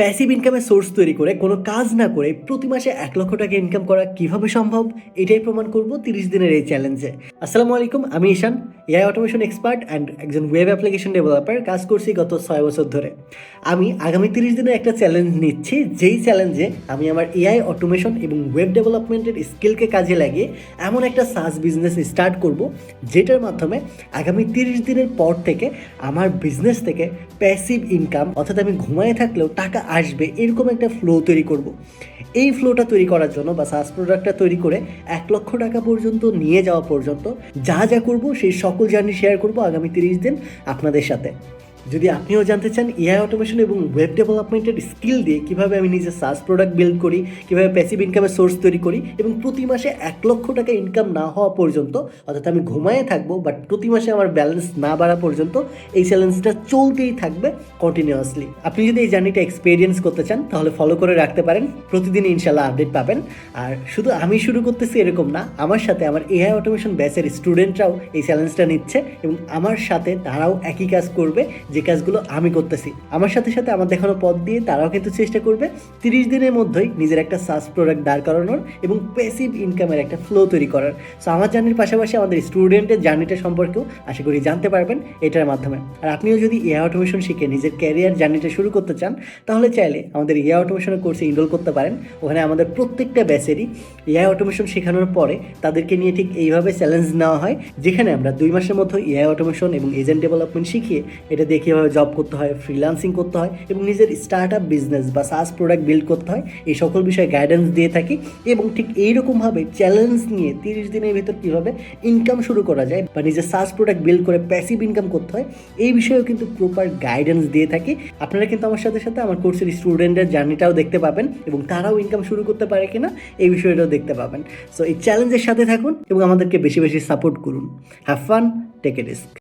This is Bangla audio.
প্যাসিভ ইনকামের সোর্স তৈরি করে, কোনো কাজ না করে প্রতি মাসে এক লক্ষ টাকা ইনকাম করা কীভাবে সম্ভব? এটাই প্রমাণ করব তিরিশ দিনের এই চ্যালেঞ্জে আসসালামু আলাইকুম, আমি Ishan. AI automation expert and একজন ওয়েব অ্যাপ্লিকেশন ডেভেলপার কাজ করছি গত ছয় বছর ধরে আমি আগামী তিরিশ দিনের একটা চ্যালেঞ্জ নিচ্ছি, যেই চ্যালেঞ্জে আমি আমার এআই অটোমেশন এবং ওয়েব ডেভেলপমেন্টের স্কিলকে কাজে লাগিয়ে এমন একটা সাস বিজনেস স্টার্ট করব, যেটার মাধ্যমে আগামী তিরিশ দিনের পর থেকে আমার বিজনেস থেকে প্যাসিভ ইনকাম অর্থাৎ আমি ঘুমায় থাকলেও টাকা আসবে, এরকম একটা ফ্লো তৈরি করব। এই ফ্লোটা তৈরি করার জন্য বা সাস প্রোডাক্টটা তৈরি করে এক লক্ষ টাকা পর্যন্ত নিয়ে যাওয়া পর্যন্ত যা যা করব সেই সকল জার্নি শেয়ার করব আগামী তিরিশ দিন আপনাদের সাথে। যদি আপনিও জানতে চান এআই অটোমেশন এবং ওয়েব ডেভেলপমেন্টের স্কিল দিয়ে কীভাবে আমি নিজের সাস প্রোডাক্ট বিল্ড করি, কীভাবে প্যাসিভ ইনকামের সোর্স তৈরি করি এবং প্রতি মাসে এক লক্ষ টাকা ইনকাম না হওয়া পর্যন্ত, অর্থাৎ আমি ঘুমায়ে থাকব বাট প্রতি মাসে আমার ব্যালেন্স না বাড়া পর্যন্ত, এই চ্যালেঞ্জটা চলতেই থাকবে কন্টিনিউয়াসলি আপনি যদি এই জার্নিটা এক্সপিরিয়েন্স করতে চান, তাহলে ফলো করে রাখতে পারেন। প্রতিদিন ইনশাল্লাহ আপডেট পাবেন। আর শুধু আমি শুরু করতেছি এরকম না, আমার সাথে আমার এআই অটোমেশন ব্যাচের স্টুডেন্টরাও এই চ্যালেঞ্জটা নিচ্ছে এবং আমার সাথে তারাও একই কাজ করবে, যে কাজগুলো আমি করতেছি। আমার সাথে সাথে আমার দেখানো পথ দিয়ে তারাও কিন্তু চেষ্টা করবে তিরিশ দিনের মধ্যেই নিজের একটা সাস প্রোডাক্ট দাঁড় করানোর এবং প্যাসিভ ইনকামের একটা ফ্লো তৈরি করার। সো আমার জার্নির পাশাপাশি আমাদের স্টুডেন্টের জার্নিটা সম্পর্কেও আশা করি জানতে পারবেন এটার মাধ্যমে। আর আপনিও যদি এআই অটোমেশন শিখে নিজের ক্যারিয়ার জার্নিটা শুরু করতে চান, তাহলে চাইলে আমাদের এআই অটোমেশনের কোর্সে ইনরোল করতে পারেন। ওখানে আমাদের প্রত্যেকটা ব্যাচেরই এআই অটোমেশন শেখানোর পরে তাদেরকে নিয়ে ঠিক এইভাবে চ্যালেঞ্জ নেওয়া হয়, যেখানে আমরা দুই মাসের মধ্যে এআই অটোমেশন এবং এজেন্ট ডেভেলপমেন্ট শিখিয়ে এটা কীভাবে জব করতে হয় ফ্রিল্যান্সিং করতে হয় এবং নিজের স্টার্ট আপ বিজনেস বা সাস প্রোডাক্ট বিল্ড করতে হয়, এই সকল বিষয়ে গাইডেন্স দিয়ে থাকি এবং ঠিক এইরকমভাবে চ্যালেঞ্জ নিয়ে তিরিশ দিনের ভিতর কীভাবে ইনকাম শুরু করা যায় বা নিজের সাস প্রোডাক্ট বিল্ড করে প্যাসিভ ইনকাম করতে হয়, এই বিষয়েও কিন্তু প্রপার গাইডেন্স দিয়ে থাকি। আপনারা কিন্তু আমার সাথে সাথে আমার কোর্সের স্টুডেন্টের জার্নিটাও দেখতে পাবেন এবং তারাও ইনকাম শুরু করতে পারে কিনা, এই বিষয়টাও দেখতে পাবেন। সো এই চ্যালেঞ্জের সাথে থাকুন এবং আমাদেরকে বেশি বেশি সাপোর্ট করুন। Have fun take a risk